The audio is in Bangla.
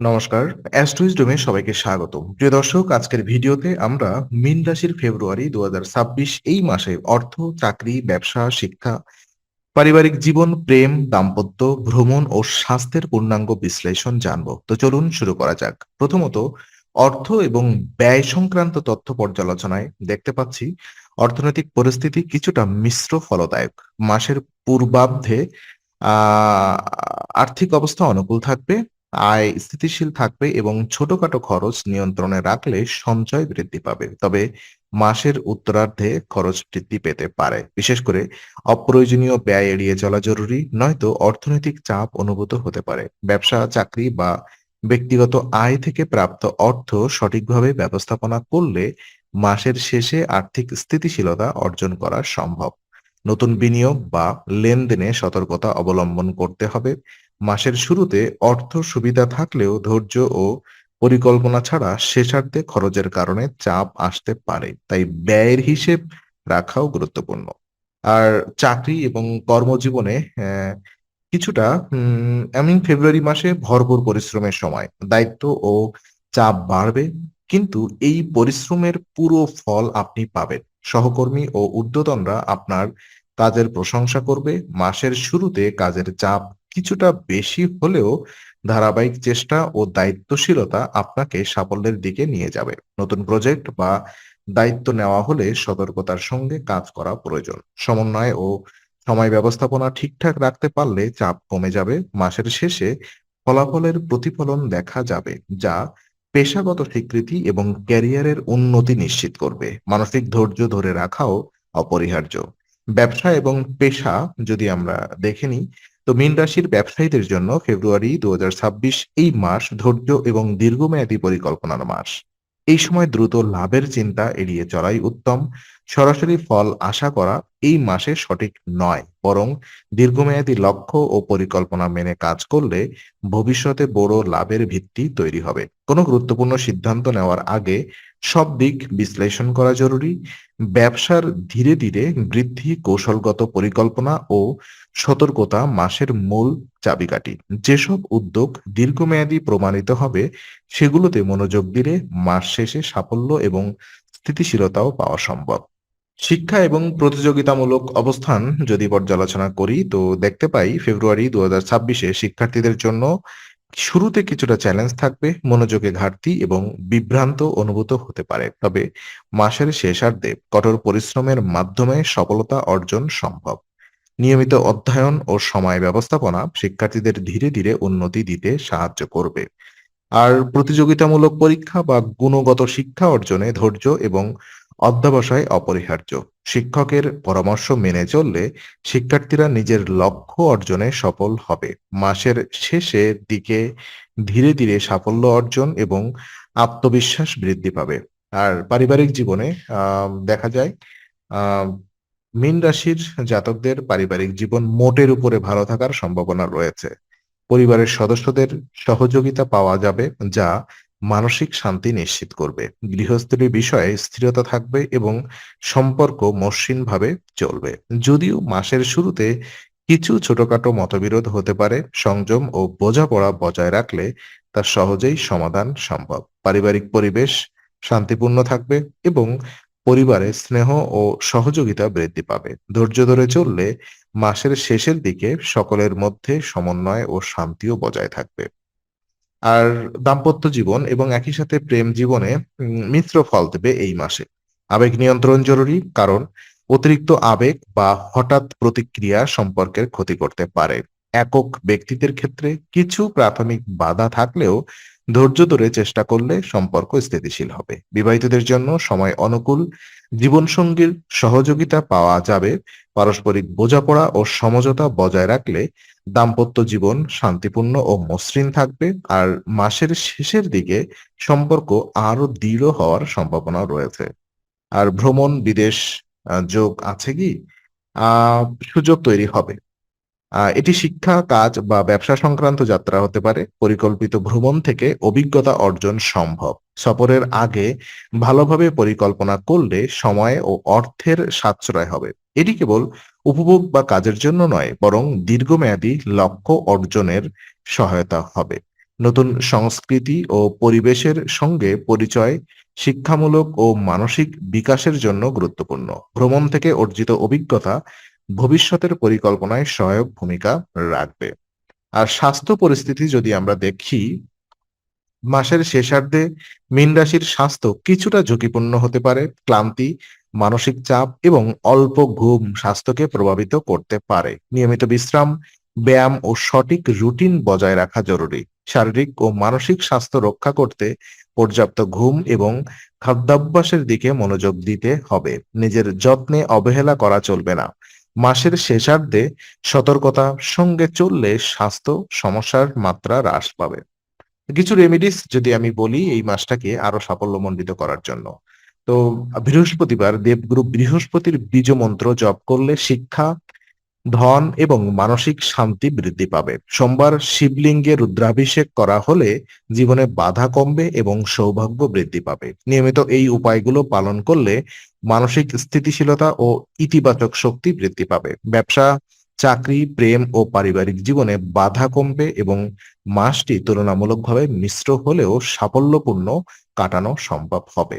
নমস্কার অ্যাস্ট্রোইজডমে সবাইকে স্বাগত প্রিয় দর্শক, আজকের ভিডিওতে আমরা মীন রাশির ফেব্রুয়ারি দুহাজার ছাব্বিশ এই মাসে অর্থ, চাকরি, ব্যবসা, শিক্ষা, পারিবারিক জীবন, প্রেম, দাম্পত্য, ভ্রমণ ও স্বাস্থ্যের পূর্ণাঙ্গ বিশ্লেষণ জানব। তো চলুন শুরু করা যাক। প্রথমত, অর্থ এবং ব্যয় সংক্রান্ত তথ্য পর্যালোচনায় দেখতে পাচ্ছি, অর্থনৈতিক পরিস্থিতি কিছুটা মিশ্র ফলদায়ক। মাসের পূর্বাব্ধে আর্থিক অবস্থা অনুকূল থাকবে আয় স্থিতিশীল থাকবে এবং ছোটখাটো খরচ নিয়ন্ত্রণে রাখলে সঞ্চয় বৃদ্ধি পাবে। তবে মাসের উত্তরার্ধে খরচ বৃদ্ধি পেতে পারে। বিশেষ করে অপ্রয়োজনীয় ব্যয় এড়িয়ে চলা জরুরি, নয়তো অর্থনৈতিক চাপ অনুভূত হতে পারে। ব্যবসা, চাকরি বা ব্যক্তিগত আয় থেকে প্রাপ্ত অর্থ সঠিকভাবে ব্যবস্থাপনা করলে মাসের শেষে আর্থিক স্থিতিশীলতা অর্জন করা সম্ভব। নতুন বিনিয়োগ বা লেনদেনে সতর্কতা অবলম্বন করতে হবে। মাসের শুরুতে অর্থ সুবিধা থাকলেও ধৈর্য ও পরিকল্পনা ছাড়া শেষার্ধে খরচের কারণে চাপ আসতে পারে। তাই ব্যয়ের হিসেব রাখাও গুরুত্বপূর্ণ। আর চাকরি এবং কর্মজীবনে কিছুটা আমি ফেব্রুয়ারি মাসে ভরপুর পরিশ্রমের সময়। দায়িত্ব ও চাপ বাড়বে, কিন্তু এই পরিশ্রমের পুরো ফল আপনি পাবেন। সহকর্মী ও ঊর্ধ্বতনরা আপনার কাজের প্রশংসা করবে। মাসের শুরুতে কাজের চাপ কিছুটা বেশি হলেও ধারাবাহিক চেষ্টা ও দায়িত্বশীলতা আপনাকে সাফল্যের দিকে নিয়ে যাবে। নতুন প্রজেক্ট বা দায়িত্ব নেওয়া হলে সতর্কতার সঙ্গে কাজ করা প্রয়োজন। সমন্বয় ও সময় ব্যবস্থাপনা ঠিকঠাক রাখতে পারলে চাপ কমে যাবে। মাসের শেষে ফলাফলের প্রতিফলন দেখা যাবে, যা পেশাগত স্বীকৃতি এবং ক্যারিয়ারের উন্নতি নিশ্চিত করবে। মানসিক ধৈর্য ধরে রাখাও অপরিহার্য। ব্যবসা এবং পেশা যদি আমরা দেখে নিই তো মীন রাশির ব্যবসায়ীদের জন্য ফেব্রুয়ারি দু হাজার ছাব্বিশ এই মাস ধৈর্য এবং দীর্ঘমেয়াদী পরিকল্পনার মাস। এই সময় দ্রুত লাভের চিন্তা এড়িয়ে চলাই উত্তম। সরাসরি ফল আশা করা এই মাসে সঠিক নয়, বরং দীর্ঘমেয়াদী লক্ষ্য ও পরিকল্পনা মেনে কাজ করলে ভবিষ্যতে বড় লাভের ভিত্তি তৈরি হবে। কোনো গুরুত্বপূর্ণ সিদ্ধান্ত নেওয়ার আগে সব দিক বিশ্লেষণ করা জরুরি। ব্যবসার ধীরে ধীরে বৃদ্ধি, কৌশলগত পরিকল্পনা ও সতর্কতা মাসের মূল চাবিকাঠি। যেসব উদ্যোগ দীর্ঘমেয়াদী প্রমাণিত হবে, সেগুলোতে মনোযোগ দিলে মাস শেষে সাফল্য এবং স্থিতিশীলতাও পাওয়া সম্ভব। শিক্ষা এবং প্রতিযোগিতামূলক অবস্থান যদি পর্যালোচনা করি, তো দেখতে পাই ফেব্রুয়ারি দু হাজার ছাব্বিশে শিক্ষার্থীদের জন্য শুরুতে কিছুটা চ্যালেঞ্জ থাকবে, মনোযোগে ঘাটতি এবং বিভ্রান্ত অনুভূত হতে পারে। তবে মাসের শেষার্ধে কঠোর পরিশ্রমের মাধ্যমে সফলতা অর্জন সম্ভব। নিয়মিত অধ্যয়ন ও সময় ব্যবস্থাপনা শিক্ষার্থীদের ধীরে ধীরে উন্নতি দিতে সাহায্য করবে। আর প্রতিযোগিতামূলক পরীক্ষা বা গুণগত শিক্ষা অর্জনে ধৈর্য এবং অধ্যবসায় অপরিহার্য। শিক্ষকের পরামর্শ মেনে চললে শিক্ষার্থীরা নিজের লক্ষ্য অর্জনে সফল হবে। মাসের শেষের দিকে ধীরে ধীরে সাফল্য অর্জন এবং আত্মবিশ্বাস বৃদ্ধি পাবে। আর পারিবারিক জীবনে দেখা যায় মীন রাশির জাতকদের পারিবারিক জীবন মোটের উপরে ভালো থাকার সম্ভাবনা রয়েছে। পরিবারের সদস্যদের সহযোগিতা পাওয়া যাবে, যা মানসিক শান্তি নিশ্চিত করবে। গৃহস্থলী বিষয়ে স্থিরতা থাকবে এবং সম্পর্ক মসৃণভাবে চলবে। যদিও মাসের শুরুতে কিছু ছোটখাটো মতবিরোধ হতে পারে, সংযম ও বোঝাপড়া বজায় রাখলে তা সহজেই সমাধান সম্ভব। পারিবারিক পরিবেশ শান্তিপূর্ণ থাকবে এবং পরিবারে স্নেহ ও সহযোগিতা বৃদ্ধি পাবে। ধৈর্য ধরে চললে মাসের শেষের দিকে সকলের মধ্যে সমন্বয় ও শান্তিও বজায় থাকবে। আর দাম্পত্য জীবন এবং একই সাথে প্রেম জীবনে মিশ্র ফল দেবে এই মাসে। আবেগ নিয়ন্ত্রণ জরুরি, কারণ অতিরিক্ত আবেগ বা হঠাৎ প্রতিক্রিয়া সম্পর্কের ক্ষতি করতে পারে। একক ব্যক্তিদের ক্ষেত্রে কিছু প্রাথমিক বাধা থাকলেও ধৈর্য ধরে চেষ্টা করলে সম্পর্ক স্থিতিশীল হবে। বিবাহিতদের জন্য সময় অনুকূল, জীবনসঙ্গীর সহযোগিতা পাওয়া যাবে, পারস্পরিক বোঝাপড়া ও সমঝোতা বজায় রাখলে দাম্পত্য জীবন শান্তিপূর্ণ ও মসৃণ থাকবে আর মাসের শেষের দিকে সম্পর্ক আরও দৃঢ় হওয়ার সম্ভাবনা রয়েছে। আর ভ্রমণ, বিদেশ যোগ আছে কি? সুযোগ তৈরি হবে। এটি শিক্ষা, কাজ বা ব্যবসা সংক্রান্ত যাত্রা হতে পারে। পরিকল্পিত ভ্রমণ থেকে অভিজ্ঞতা অর্জন সম্ভব। সফরের আগে ভালোভাবে পরিকল্পনা করলে সময় ও অর্থের সাশ্রয় হবে। এটি কেবল উপভোগ বা কাজের জন্য নয়, বরং দীর্ঘমেয়াদী লক্ষ্য অর্জনের সহায়তা হবে। নতুন সংস্কৃতি ও পরিবেশের সঙ্গে পরিচয় শিক্ষামূলক ও মানসিক বিকাশের জন্য গুরুত্বপূর্ণ। ভ্রমণ থেকে অর্জিত অভিজ্ঞতা ভবিষ্যতের পরিকল্পনায় সহায়ক ভূমিকা রাখবে। আর স্বাস্থ্য পরিস্থিতি যদি আমরা দেখি, মাসের শেষার্ধে মীন রাশির স্বাস্থ্য কিছুটা ঝুঁকিপূর্ণ হতে পারে, ক্লান্তি, মানসিক চাপ এবং অল্প ঘুম স্বাস্থ্যকে প্রভাবিত করতে পারে। নিয়মিত বিশ্রাম, ব্যায়াম ও সঠিক রুটিন বজায় রাখা জরুরি। শারীরিক ও মানসিক স্বাস্থ্য রক্ষা করতে পর্যাপ্ত ঘুম এবং খাদ্যাভ্যাসের দিকে মনোযোগ দিতে হবে। নিজের যত্নে অবহেলা করা চলবে না। মাসের শেষার্ধে সতর্কতা সঙ্গে চললে স্বাস্থ্য সমস্যার মাত্রা হ্রাস পাবে। কিছু রেমিডিস যদি আমি বলি এই মাসটাকে আরও সাফল্যমণ্ডিত করার জন্য। তো বৃহস্পতিবার দেবগুরু বৃহস্পতির বীজ মন্ত্র জপ করলে শিক্ষা ধন এবং মানসিক শান্তি বৃদ্ধি পাবে। সোমবার শিবলিঙ্গে রুদ্রাভিষেক করা হলে জীবনে বাধা কমবে এবং সৌভাগ্য বৃদ্ধি পাবে। নিয়মিত এই উপায়গুলো পালন করলে মানসিক স্থিতিশীলতা ও ইতিবাচক শক্তি বৃদ্ধি পাবে। ব্যবসা, চাকরি, প্রেম ও পারিবারিক জীবনে বাধা কমবে এবং মাসটি তুলনামূলকভাবে মিশ্র হলেও সাফল্যপূর্ণ কাটানো সম্ভব হবে।